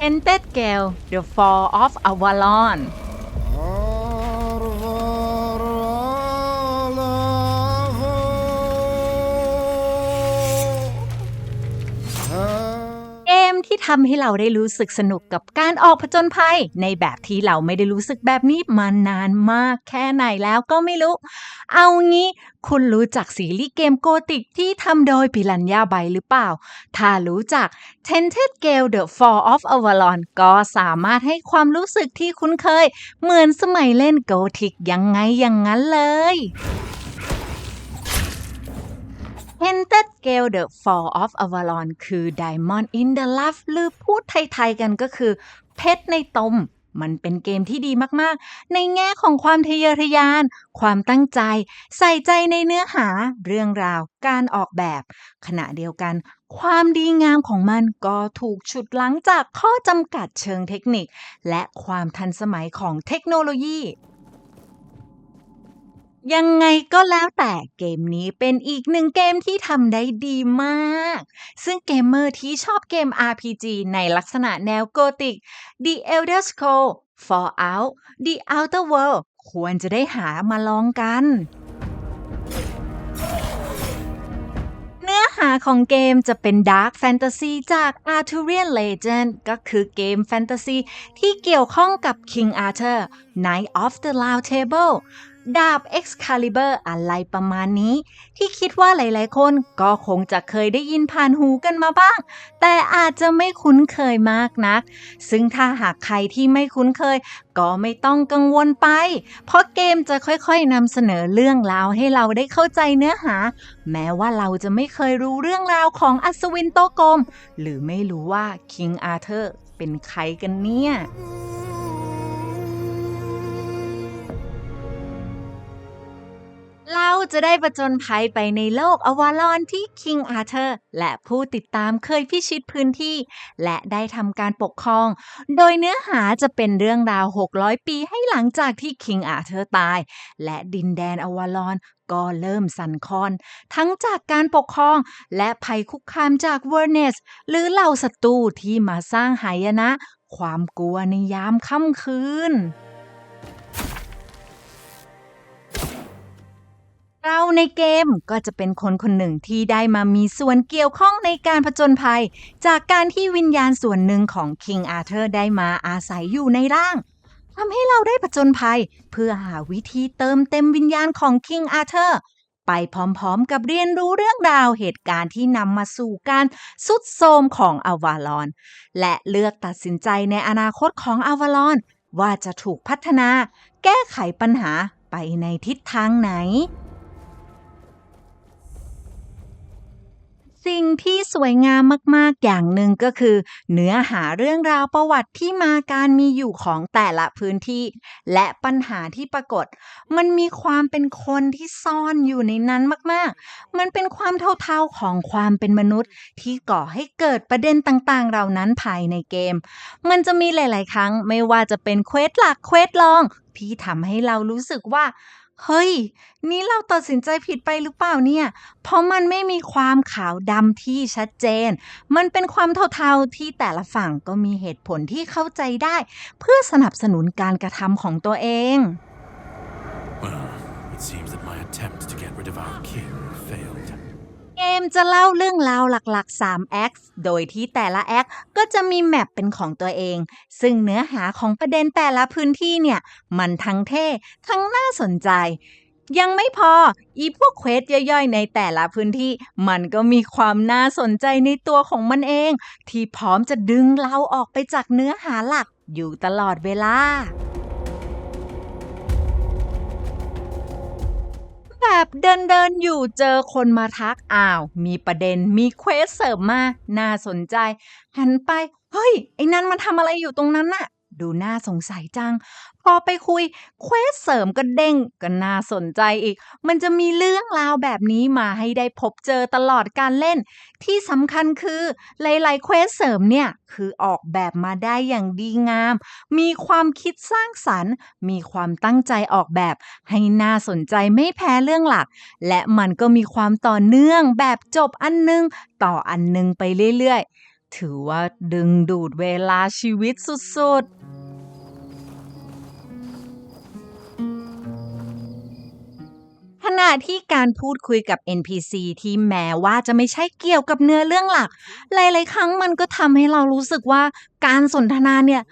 Ended Gale The Fall of Avalon ที่ทำให้เราได้รู้สึกสนุกกับการออกผจญภัย ในแบบที่เราไม่ได้รู้สึกแบบนี้มานานมากแค่ไหนแล้วก็ไม่รู้ เอางี้คุณรู้จักซีรีส์เกมโกติกที่ทำโดยปิรันยาไบหรือเปล่า ถ้ารู้จัก Tented Gale The Fall of Avalon ก็สามารถให้ความรู้สึกที่คุ้นเคย เหมือนสมัยเล่นโกติกยังไงอย่างนั้นเลย Tented Gale The Fall of Avalon คือ Diamond in the Rough หรือพูดไทย ๆ กันก็คือ เพชรในตม มันเป็นเกมที่ดีมากๆ ในแง่ของความทะเยอทะยาน ความตั้งใจ ใส่ใจในเนื้อหา เรื่องราว การออกแบบ ขณะเดียวกัน ความดีงามของมันก็ถูกฉุดลังจากข้อจำกัดเชิงเทคนิค และความทันสมัยของเทคโนโลยี ยังไงก็แล้วแต่เกมนี้เป็นอีกหนึ่งเกมที่ทำได้ดีมาก ซึ่งเกมเมอร์ที่ชอบเกม RPG ในลักษณะแนวโกติก The Elder Scrolls Fallout The Outer World ควรจะได้หามาลองกัน เนื้อหาของเกมจะเป็น Dark Fantasy จาก Arthurian Legend ก็คือเกมแฟนตาซีที่เกี่ยวข้องกับ King Arthur Knight of the Round Table ดาบ Excalibur อะไรประมาณนี้ ที่คิดว่าหลายๆ คนก็คงจะเคยได้ยินผ่านหูกันมาบ้าง แต่อาจจะไม่คุ้นเคยมากนัก ซึ่งถ้าหากใครที่ไม่คุ้นเคย ก็ไม่ต้องกังวลไป เพราะเกมจะค่อยๆนำเสนอเรื่องราวให้เราได้เข้าใจเนื้อหา แม้ว่าเราจะไม่เคยรู้เรื่องราวของอัศวินโตกรมหรือไม่รู้ว่า King Arthur เป็นใครกันเนี่ย เราจะได้ประจนภัยไปในโลกอวาลอนที่คิงอาเธอร์และผู้ติดตามเคยพิชิตพื้นที่ และได้ทำการปกครอง โดยเนื้อหาจะเป็นเรื่องราว 600 ปีให้หลังจากที่คิงอาเธอร์ตาย และดินแดนอวาลอนก็เริ่มสั่นคลอน ทั้งจากการปกครองและภัยคุกคามจากเวอร์เนส หรือเหล่าศัตรูที่มาสร้างหายนะ ความกลัวในยามค่ำคืน เราในเกมก็จะเป็นคนคนหนึ่งที่ได้มามีส่วนเกี่ยวข้องในการผจญภัย จากการที่วิญญาณส่วนหนึ่งของ King Arthur ได้มาอาศัยอยู่ในร่างทำให้เราได้ผจญภัย เพื่อหาวิธีเติมเต็มวิญญาณของ King Arthur ไปพร้อมๆกับเรียนรู้เรื่องราวเหตุการณ์ที่นำมาสู่การสุดโทมของอวาลอน และเลือกตัดสินใจในอนาคตของอวาลอน ว่าจะถูกพัฒนา แก้ไขปัญหาไปในทิศทางไหน สิ่งที่สวยงามมากๆ อย่างหนึ่งก็คือ เนื้อหาเรื่องราวประวัติที่มาการมีอยู่ของแต่ละพื้นที่ และปัญหาที่ปรากฏ มันมีความเป็นคนที่ซ่อนอยู่ในนั้นมากๆ มันเป็นความเท่าๆของความเป็นมนุษย์ ที่ก่อให้เกิดประเด็นต่างๆ เหล่านั้นภายในเกม มันจะมีหลาย ๆ ครั้งไม่ว่าจะเป็นเควสหลักเควสรองที่ทำให้เรารู้สึกว่า เฮ้ย นี่เราตัดสินใจผิดไปหรือเปล่าเนี่ย เพราะมันไม่มีความขาวดำที่ชัดเจน มันเป็นความเทาๆที่แต่ละฝั่งก็มีเหตุผลที่เข้าใจได้ เพื่อสนับสนุนการกระทำของตัวเอง Well, it seems that my attempt to get rid of our kid เกมจะเล่าเรื่องราวหลักๆ3แอคโดยที่แต่ละแอคก็จะมีแมปเป็นของตัวเอง ซึ่งเนื้อหาของประเด็นแต่ละพื้นที่เนี่ย มันทั้งเท่ ทั้งน่าสนใจ ยังไม่พอ อีพวกเควสย่อยๆ ในแต่ละพื้นที่ มันก็มีความน่าสนใจในตัวของมันเอง ที่พร้อมจะดึงเราออกไปจากเนื้อหาหลักอยู่ตลอดเวลา แบบเดินเดินอยู่เจอคนมาทักอ้าว มีประเด็นมีเควสเสริมมา น่าสนใจ หันไป เฮ้ย ไอ้นั่นมันทำอะไรอยู่ตรงนั้นน่ะ ดูน่าสงสัยจัง พอไปคุยเควสเสริมก็เด้งก็น่าสนใจอีก มันจะมีเรื่องราวแบบนี้มาให้ได้พบเจอตลอดการเล่น ที่สำคัญคือหลายๆเควสเสริมเนี่ย คือออกแบบมาได้อย่างดีงาม มีความคิดสร้างสรรค์ มีความตั้งใจออกแบบ ให้น่าสนใจไม่แพ้เรื่องหลัก และมันก็มีความต่อเนื่องแบบจบอันนึง ต่ออันนึงไปเรื่อยๆ ถือว่าดึงดูดเวลาชีวิตสุดๆ ขณะที่การพูดคุยกับ NPC ที่แม้ว่าจะไม่ใช่เกี่ยวกับเนื้อเรื่องหลัก หลาย ๆ ครั้งมันก็ทำให้เรารู้สึกว่าการสนทนาเนี่ย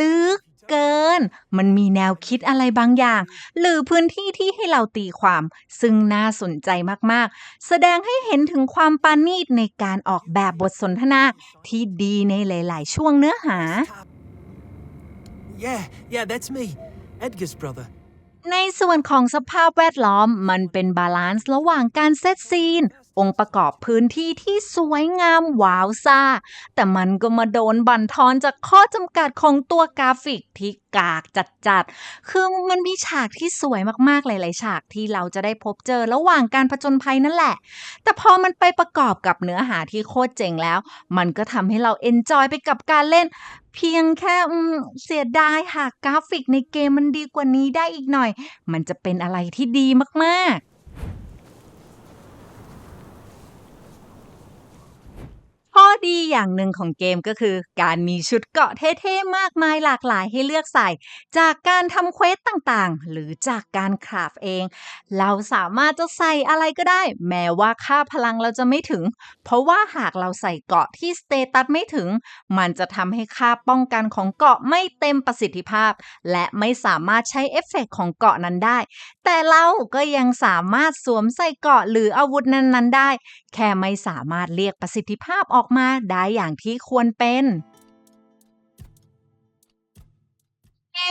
ลึกเกิน มันมีแนวคิดอะไรบางอย่าง หรือพื้นที่ที่ให้เราตีความ ซึ่งน่าสนใจมาก ๆ แสดงให้เห็นถึงความปานีตในการออกแบบบทสนทนาที่ดีในหลาย ๆ ช่วงเนื้อหา Yeah, yeah, that's me. Edgar's brother. ในส่วนของสภาพแวดล้อมมันเป็นบาลานซ์ระหว่างการเซตซีน องค์ประกอบพื้นที่ที่สวยงามว้าวซ่า แต่มันก็มาโดนบั่นทอนจากข้อจำกัดของตัวกราฟิกที่กากจัดๆ คือมันมีฉากที่สวยมากๆ หลายๆ ฉากที่เราจะได้พบเจอระหว่างการผจญภัยนั่นแหละ แต่พอมันไปประกอบกับเนื้อหาที่โคตรเจ๋งแล้ว มันก็ทำให้เราเอนจอยไปกับการเล่น เพียงแค่เสียดายหากกราฟิกในเกมมันดีกว่านี้ได้อีกหน่อย มันจะเป็นอะไรที่ดีมากๆ ข้อดีอย่างหนึ่งของเกมก็คือ การมีชุดเกาะเท่ๆ มากมายหลากหลายให้เลือกใส่ จากการทำเควสต่างๆ หรือจากการคราฟเอง เราสามารถจะใส่อะไรก็ได้ แม้ว่าค่าพลังเราจะไม่ถึง เพราะว่าหากเราใส่เกาะที่สเตตัสไม่ถึง มันจะทำให้ค่าป้องกันของเกาะไม่เต็มประสิทธิภาพ และไม่สามารถใช้เอฟเฟกต์ของเกาะนั้นได้ แต่เราก็ยังสามารถสวมใส่เกาะหรืออาวุธนั้นๆได้ แค่ไม่สามารถเรียกประสิทธิภาพออกออกมาได้อย่างที่ควรเป็น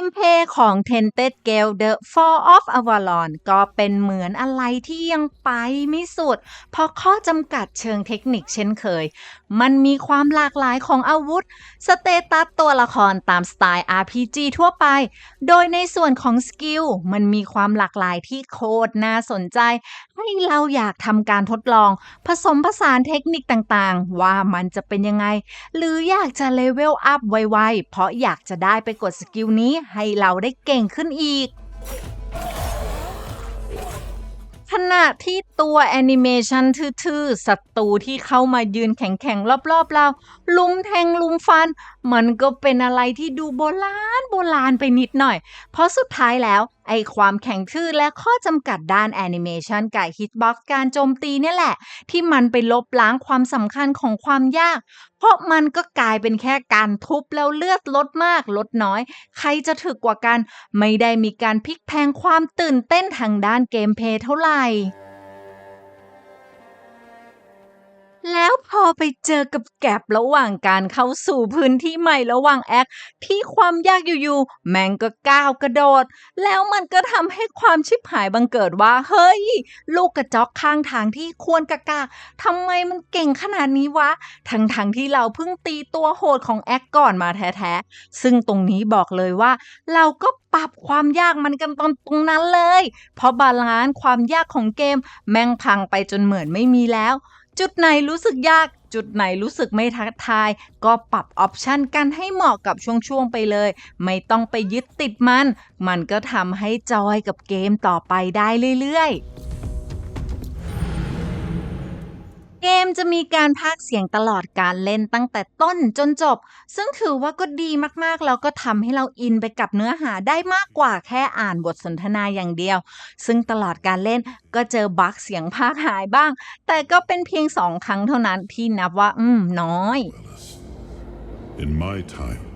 มเพย์ของ Tented Gale The Fall of Avalon ก็เป็นเหมือนอะไรที่ยังไปไม่สุด เพราะข้อจำกัดเชิงเทคนิคเช่นเคย มันมีความหลากหลายของอาวุธ สเตตัสตัวละครตามสไตล์ RPG ทั่วไป โดยในส่วนของสกิลมันมีความหลากหลายที่โคตรน่าสนใจ ให้เราอยากทำการทดลอง ผสมผสานเทคนิคต่างๆ ว่ามันจะเป็นยังไง หรืออยากจะเลเวลอัพไวๆเพราะอยากจะได้ไปกดสกิลนี้ให้เราได้เก่งขึ้นอีก ขณะที่ตัวแอนิเมชันทื่อๆศัตรูที่เข้ามายืนแข็งๆ รอบๆ เรา ลุมแทงลุมฟัน มันก็เป็นอะไรที่ดูโบราณโบราณไปนิดหน่อย เพราะสุดท้ายแล้ว ไอความแข็งทื่อและข้อจำกัดด้านแอนิเมชันกับฮิตบ็อกซ์การโจมตีเนี่ยแหละ ที่มันไปลบล้างความสำคัญของความยาก เพราะมันก็กลายเป็นแค่การทุบแล้วเลือดลดมากลดน้อย ใครจะถึกกว่ากัน ไม่ได้มีการพลิกแพงความตื่นเต้นทางด้านเกมเพลย์เท่าไหร่ แล้วพอไปเจอกับแกลบระหว่างการเข้าสู่พื้นที่ใหม่ระหว่างแอคที่ความยากอยู่ๆแมงก็ก้าวกระโดด แล้วมันก็ทำให้ความชิบหายบังเกิดว่า เฮ้ย ลูกกระจอกข้างทางที่ควรกะกากทำไมมันเก่งขนาดนี้วะ ทั้งๆทที่เราเพิ่งตีตัวโหดของแอคก่อนมาแท้ๆ ซึ่งตรงนี้บอกเลยว่า เราก็ปรับความยากมันกันตอนตรงนั้นเลย เพราะบาลานซ์ความยากของเกม แม่งพังไปจนเหมือนไม่มีแล้ว จุดไหนรู้สึกยาก จุดไหนรู้สึกไม่ทักทาย ก็ปรับออปชันกันให้เหมาะกับช่วงๆไปเลย ไม่ต้องไปยึดติดมัน มันก็ทำให้จอยกับเกมต่อไปได้เรื่อยๆ เกมจะมีการพากเสียงตลอดการเล่นตั้งแต่ต้นจนจบ ซึ่งถือว่าก็ดีมากๆ แล้วก็ทำให้เราอินไปกับเนื้อหาได้มากกว่าแค่อ่านบทสนทนาอย่างเดียว ซึ่งตลอดการเล่นก็เจอบั๊กเสียงพากหายบ้าง แต่ก็เป็นเพียงสองครั้งเท่านั้นที่นับว่า อืมน้อย In my time,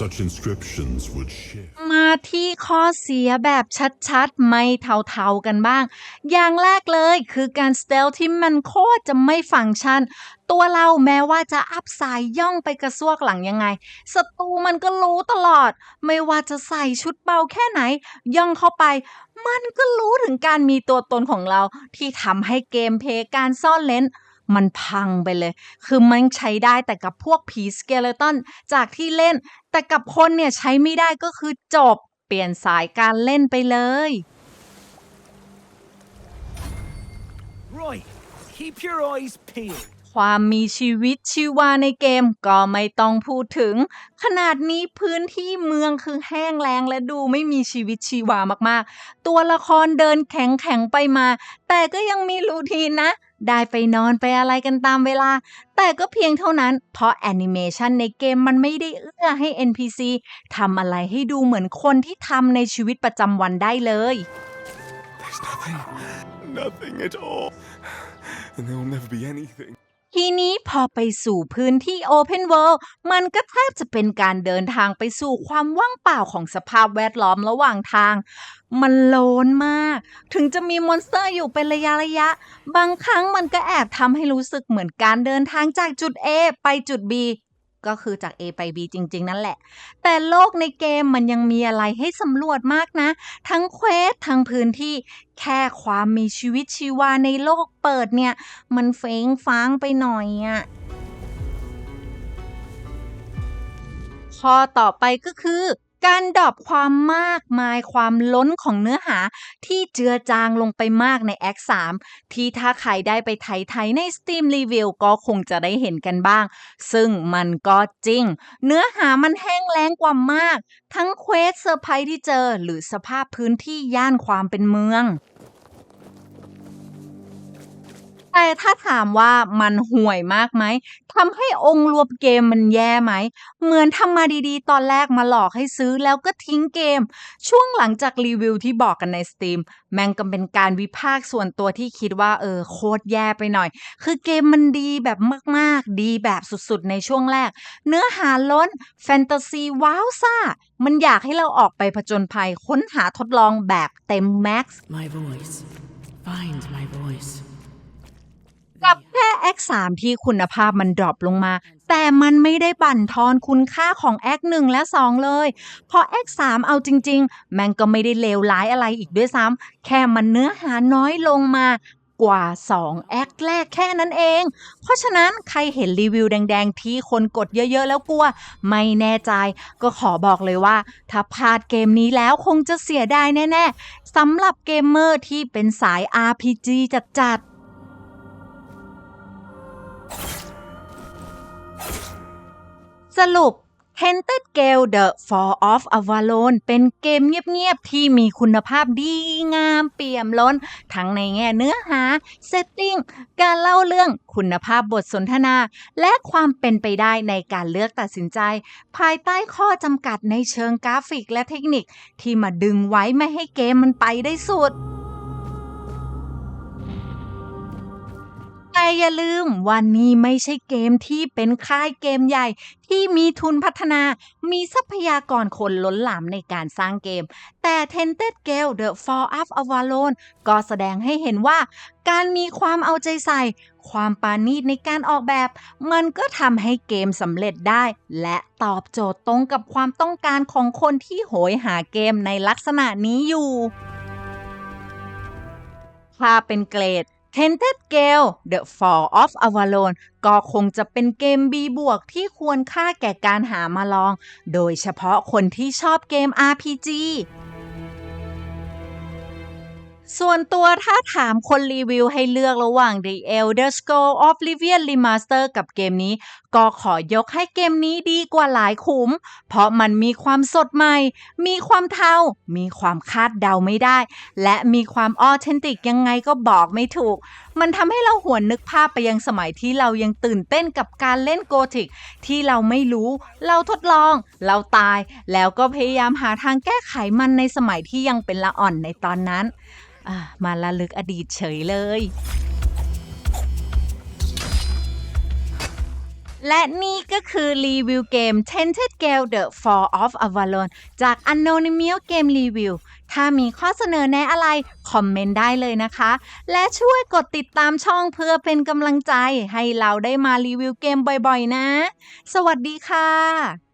such inscriptions would shift. มาที่ข้อเสียแบบชัดๆ ไม่เท่าๆกันบ้าง อย่างแรกเลยคือการสเตลที่มันโคตรจะไม่ฟังก์ชัน ตัวเราแม้ว่าจะอัพสายย่องไปกระซวกหลังยังไงศัตรูมันก็รู้ตลอด ไม่ว่าจะใส่ชุดเบาแค่ไหน ย่องเข้าไป มันก็รู้ถึงการมีตัวตนของเราที่ทำให้เกมเพย์การซ่อนเลน มันพังไปเลย คือมันใช้ได้แต่กับพวกผีสเกเลตันจากที่เล่น แต่กับคนเนี่ยใช้ไม่ได้ก็คือจบ เปลี่ยนสายการเล่นไปเลย Roy, keep your eyes peeled. ความมีชีวิตชีวาในเกมก็ไม่ต้องพูดถึง ขนาดนี้พื้นที่เมืองคือแห้งแล้งและดูไม่มีชีวิตชีวามากๆ ตัวละครเดินแข็งแข็งๆไปมา แต่ก็ยังมีรูทีนนะ ได้ไปนอนไปอะไรกันตามเวลา แต่ก็เพียงเท่านั้น เพราะแอนิเมชันในเกมมันไม่ได้เอื้อให้ NPC ทำอะไรให้ดูเหมือนคนที่ทำในชีวิตประจำวันได้เลย There's nothing, nothing at all. And there will never be anything. ทีนี้พอไปสู่พื้นที่ Open World มันก็แทบจะเป็นการเดินทางไปสู่ความว่างเปล่าของสภาพแวดล้อมระหว่างทาง มันโลนมาก ถึงจะมีมอนสเตอร์อยู่เป็นระยะระยะ บางครั้งมันก็แอบทำให้รู้สึกเหมือนการเดินทางจากจุด A ไปจุด B ก็คือจาก A ไป B จริง ๆ นั่นแหละ แต่โลกในเกมมันยังมีอะไรให้สำรวจมากนะ ทั้งเควสทั้งพื้นที่ แค่ความมีชีวิตชีวาในโลกเปิดเนี่ย มันเฟ้งฟ้างไปหน่อยอะข้อต่อไปก็คือ การดรอปความมากมายความล้นของเนื้อหาที่เจือจางลงไปมากใน Act 3ที่ถ้าใครได้ไปไถๆใน Steam Review ก็คงจะได้เห็นกันบ้าง ซึ่งมันก็จริง เนื้อหามันแห้งแล้งกว่ามาก ทั้งเควสเซอร์ไพรส์ที่เจอหรือสภาพพื้นที่ย่านความเป็นเมือง แต่ถ้าถามว่ามันห่วยมากไหมทำให้องค์รวมเกมมันแย่ไหม เหมือนทำมาดีๆ ตอนแรกมาหลอกให้ซื้อแล้วก็ทิ้งเกม ช่วงหลังจากรีวิวที่บอกกันใน Steam แมงก็เป็นการวิพากษ์ส่วนตัวที่คิดว่าเออโคตรแย่ไปหน่อย คือเกมมันดีแบบมากๆ ดีแบบสุดๆ ในช่วงแรก เนื้อหาล้น แฟนตาซีว้าวซ่า มันอยากให้เราออกไปผจญภัยค้นหาทดลองแบบเต็มแม็กซ์ My voice. Find my voice. กับแค่ X 3 ที่คุณภาพมันดรอปลงมา แต่มันไม่ได้บั่นทอนคุณค่าของ X 1 และ 2 เลยพราะ X 3 เอาจริงๆแมันก็ไม่ได้เลวร้ายอะไรอีกด้วยซ้ำแค่มันเนื้อหาน้อยลงมากว่า 2 แอคแรกแค่นั้นเอง เพราะฉะนั้นใครเห็นรีวิวแดงๆ ที่คนกดเยอะๆ แล้วกลัว ไม่แน่ใจ ก็ขอบอกเลยว่า ถ้าพลาดเกมนี้แล้วคงจะเสียดายแน่ๆสำหรับเกมเมอร์ที่เป็นสาย RPG จัดๆ สรุป Tented Gale The Fall of Avalon เป็นเกมเงียบๆ ที่มีคุณภาพดีงามเปี่ยมล้น ทั้งในแง่เนื้อหา เซตติ้ง การเล่าเรื่องคุณภาพบทสนทนา และความเป็นไปได้ในการเลือกตัดสินใจ ภายใต้ข้อจำกัดในเชิงกราฟิกและเทคนิคที่มาดึงไว้ไม่ให้เกมมันไปได้สุด แต่อย่าลืมว่านี่ไม่ใช่เกมที่เป็นค่ายเกมใหญ่ ที่มีทุนพัฒนา มีทรัพยากรคนล้นหลามในการสร้างเกม แต่ Tented Gale The Fall of Avalon ก็แสดงให้เห็นว่าการมีความเอาใจใส่ ความปานีตในการออกแบบ มันก็ทำให้เกมสำเร็จได้ และตอบโจทย์ตรงกับความต้องการของคนที่โหยหาเกมในลักษณะนี้อยู่ถ้าเป็นเกรด Tented Gale The Fall of Avalon ก็คงจะเป็นเกม B บวกที่ควรค่าแก่การหามาลอง โดยเฉพาะคนที่ชอบเกม RPG ส่วนตัวถ้าถามคนรีวิวให้เลือกระหว่าง The Elder Scrolls Oblivion Remaster กับเกมนี้ก็ขอยกให้เกมนี้ดีกว่าหลายขุม เพราะมันมีความสดใหม่ มีความเทา มีความคาดเดาไม่ได้ และมีความออเทนติกยังไงก็บอกไม่ถูก มันทำให้เราหวนนึกภาพไปยังสมัยที่เรายังตื่นเต้นกับการเล่นโกธิก ที่เราไม่รู้ เราทดลอง เราตาย แล้วก็พยายามหาทางแก้ไขมันในสมัยที่ยังเป็นละอ่อนในตอนนั้น มาละลึกอดีตเฉยเลย และนี่ก็คือรีวิวเกม Tented Gale The Fall of Avalon จาก Anonymous Game Review ถ้ามีข้อเสนอแนะอะไร คอมเมนต์ได้เลยนะคะ และช่วยกดติดตามช่องเพื่อเป็นกำลังใจ ให้เราได้มารีวิวเกมบ่อยๆนะ สวัสดีค่ะ